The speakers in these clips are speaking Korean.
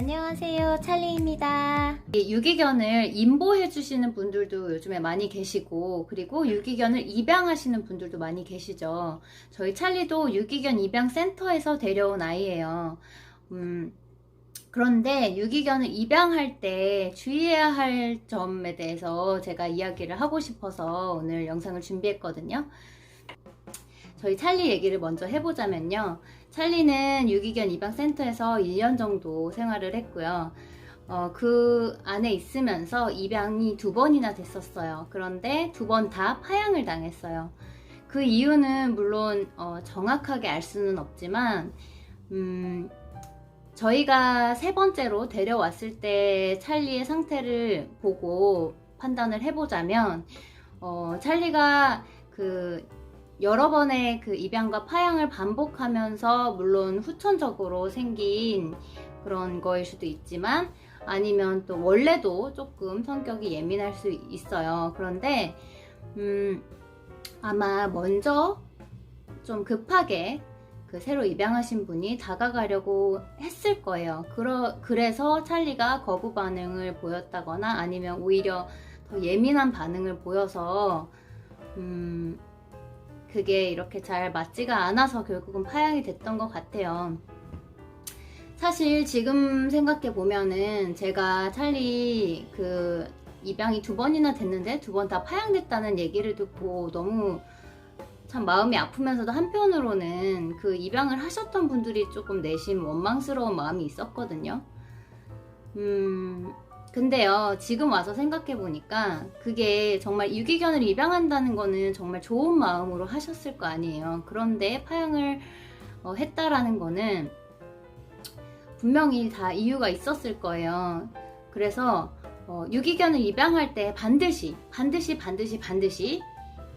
안녕하세요 찰리입니다. 유기견을 임보해 주시는 분들도 요즘에 많이 계시고 그리고 유기견을 입양하시는 분들도 많이 계시죠. 저희 찰리도 유기견 입양 센터에서 데려온 아이예요. 음, 그런데 유기견을 입양할 때 주의해야 할 점에 대해서 제가 이야기를 하고 싶어서 오늘 영상을 준비했거든요 저희 찰리 얘기를 먼저 해보자면요. 찰리는 유기견 입양센터에서 1년 정도 생활을 했고요. 어, 그 안에 있으면서 입양이 두 번이나 됐었어요. 그런데 두 번 다 파양을 당했어요. 그 이유는 물론 어, 정확하게 알 수는 없지만, 음, 저희가 세 번째로 데려왔을 때 찰리의 상태를 보고 판단을 해보자면, 어, 찰리가 그 여러 번의 그 입양과 파양을 반복하면서 물론 후천적으로 생긴 그런 거일 수도 있지만 아니면 또 원래도 조금 성격이 예민할 수 있어요. 그런데 음 아마 먼저 좀 급하게 그 새로 입양하신 분이 다가가려고 했을 거예요. 그러, 그래서 찰리가 거부 반응을 보였다거나 아니면 오히려 더 예민한 반응을 보여서 음, 그게 이렇게 잘 맞지가 않아서 결국은 파양이 됐던 것 같아요. 사실 지금 생각해 보면은 제가 찰리 그 입양이 두 번이나 됐는데 두 번 다 파양됐다는 얘기를 듣고 너무 참 마음이 아프면서도 한편으로는 그 입양을 하셨던 분들이 조금 내심 원망스러운 마음이 있었거든요. 음, 근데요, 지금 와서 생각해보니까 그게 정말 유기견을 입양한다는 거는 정말 좋은 마음으로 하셨을 거 아니에요. 그런데 파양을 어, 했다라는 거는 분명히 다 이유가 있었을 거예요. 그래서 어, 유기견을 입양할 때 반드시, 반드시, 반드시, 반드시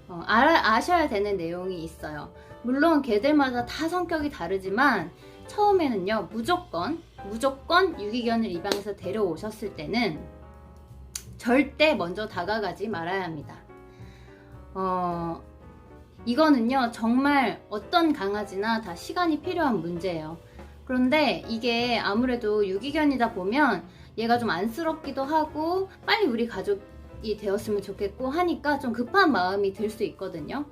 어, 알아, 아셔야 되는 내용이 있어요. 물론 개들마다 다 성격이 다르지만 처음에는요, 무조건, 무조건 유기견을 입양해서 데려오셨을 때는 절대 먼저 다가가지 말아야 합니다. 어, 이거는요, 정말 어떤 강아지나 다 시간이 필요한 문제예요. 그런데 이게 아무래도 유기견이다 보면 얘가 좀 안쓰럽기도 하고 빨리 우리 가족이 되었으면 좋겠고 하니까 좀 급한 마음이 들 수 있거든요.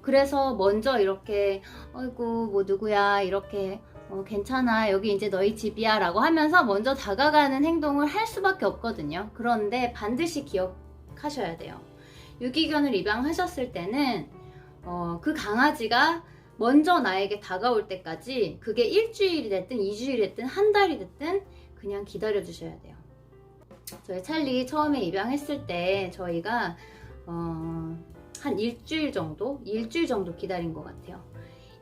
그래서 먼저 이렇게 어이구 뭐 누구야 이렇게 어, 괜찮아 여기 이제 너희 집이야 라고 하면서 먼저 다가가는 행동을 할 수밖에 없거든요. 그런데 반드시 기억하셔야 돼요. 유기견을 입양하셨을 때는 어, 그 강아지가 먼저 나에게 다가올 때까지 그게 일주일이 됐든 이주일이 됐든 한 달이 됐든 그냥 기다려 주셔야 돼요. 저희 찰리 처음에 입양했을 때 저희가 어, 한 일주일 정도? 일주일 정도 기다린 것 같아요.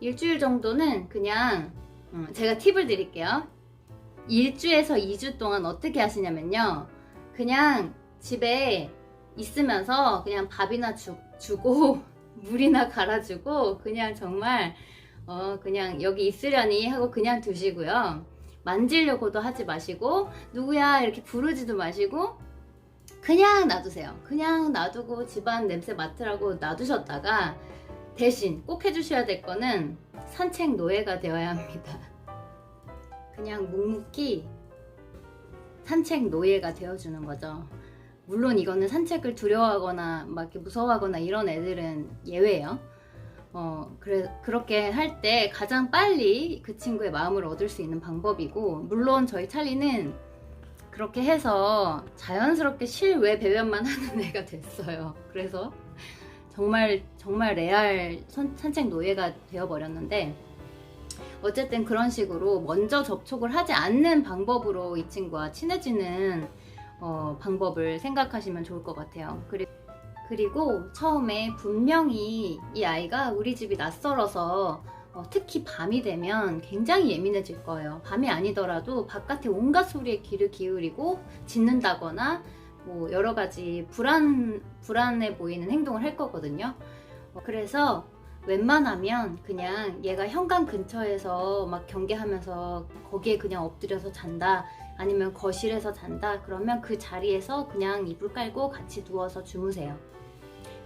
일주일 정도는 그냥 음, 제가 팁을 드릴게요. 1주에서 2주 동안 어떻게 하시냐면요. 그냥 집에 있으면서 그냥 밥이나 주, 주고 물이나 갈아주고 그냥 정말 어 그냥 여기 있으려니 하고 그냥 두시고요. 만지려고도 하지 마시고 누구야 이렇게 부르지도 마시고 그냥 놔두세요. 그냥 놔두고 집안 냄새 맡으라고 놔두셨다가 대신 꼭 해주셔야 될 거는 산책 노예가 되어야 합니다. 그냥 묵묵히 산책 노예가 되어주는 거죠. 물론 이거는 산책을 두려워하거나 막 이렇게 무서워하거나 이런 애들은 예외예요. 어, 그래, 그렇게 할 때 가장 빨리 그 친구의 마음을 얻을 수 있는 방법이고, 물론 저희 찰리는 그렇게 해서 자연스럽게 실외 배변만 하는 애가 됐어요. 그래서 정말, 정말 레알 산, 산책 노예가 되어버렸는데, 어쨌든 그런 식으로 먼저 접촉을 하지 않는 방법으로 이 친구와 친해지는 어, 방법을 생각하시면 좋을 것 같아요. 그리고 그리고 처음에 분명히 이 아이가 우리 집이 낯설어서 어, 특히 밤이 되면 굉장히 예민해질 거예요. 밤이 아니더라도 바깥에 온갖 소리에 귀를 기울이고 짖는다거나 뭐 여러 가지 불안 불안해 보이는 행동을 할 거거든요. 어, 그래서 웬만하면 그냥 얘가 현관 근처에서 막 경계하면서 거기에 그냥 엎드려서 잔다 아니면 거실에서 잔다 그러면 그 자리에서 그냥 이불 깔고 같이 누워서 주무세요.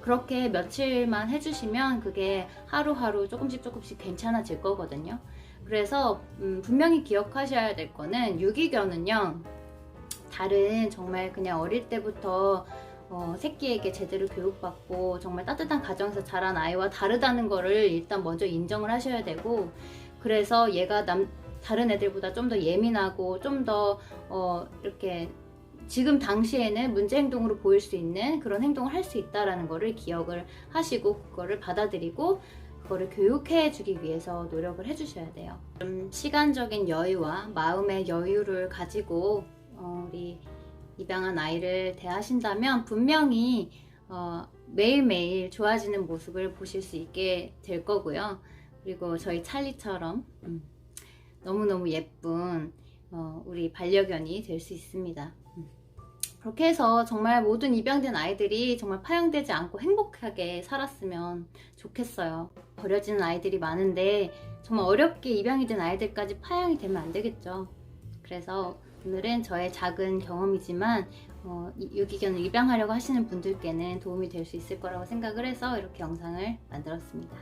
그렇게 며칠만 해주시면 그게 하루하루 조금씩 조금씩 괜찮아질 거거든요. 그래서 음, 분명히 기억하셔야 될 거는 유기견은요 다른 정말 그냥 어릴 때부터 어, 새끼에게 제대로 교육받고 정말 따뜻한 가정에서 자란 아이와 다르다는 거를 일단 먼저 인정을 하셔야 되고 그래서 얘가 남 다른 애들보다 좀 더 예민하고 좀더 어, 이렇게 지금 당시에는 문제 행동으로 보일 수 있는 그런 행동을 할 수 있다라는 거를 기억을 하시고 그거를 받아들이고 그거를 교육해 주기 위해서 노력을 해 주셔야 돼요. 좀 시간적인 여유와 마음의 여유를 가지고 어, 우리 입양한 아이를 대하신다면 분명히 어, 매일매일 좋아지는 모습을 보실 수 있게 될 거고요. 그리고 저희 찰리처럼 음, 너무너무 예쁜 어, 우리 반려견이 될 수 있습니다. 음. 그렇게 해서 정말 모든 입양된 아이들이 정말 파양되지 않고 행복하게 살았으면 좋겠어요. 버려지는 아이들이 많은데 정말 어렵게 입양이 된 아이들까지 파양이 되면 안 되겠죠. 그래서 오늘은 저의 작은 경험이지만 어, 이- 유기견을 입양하려고 하시는 분들께는 도움이 될 수 있을 거라고 생각을 해서 이렇게 영상을 만들었습니다.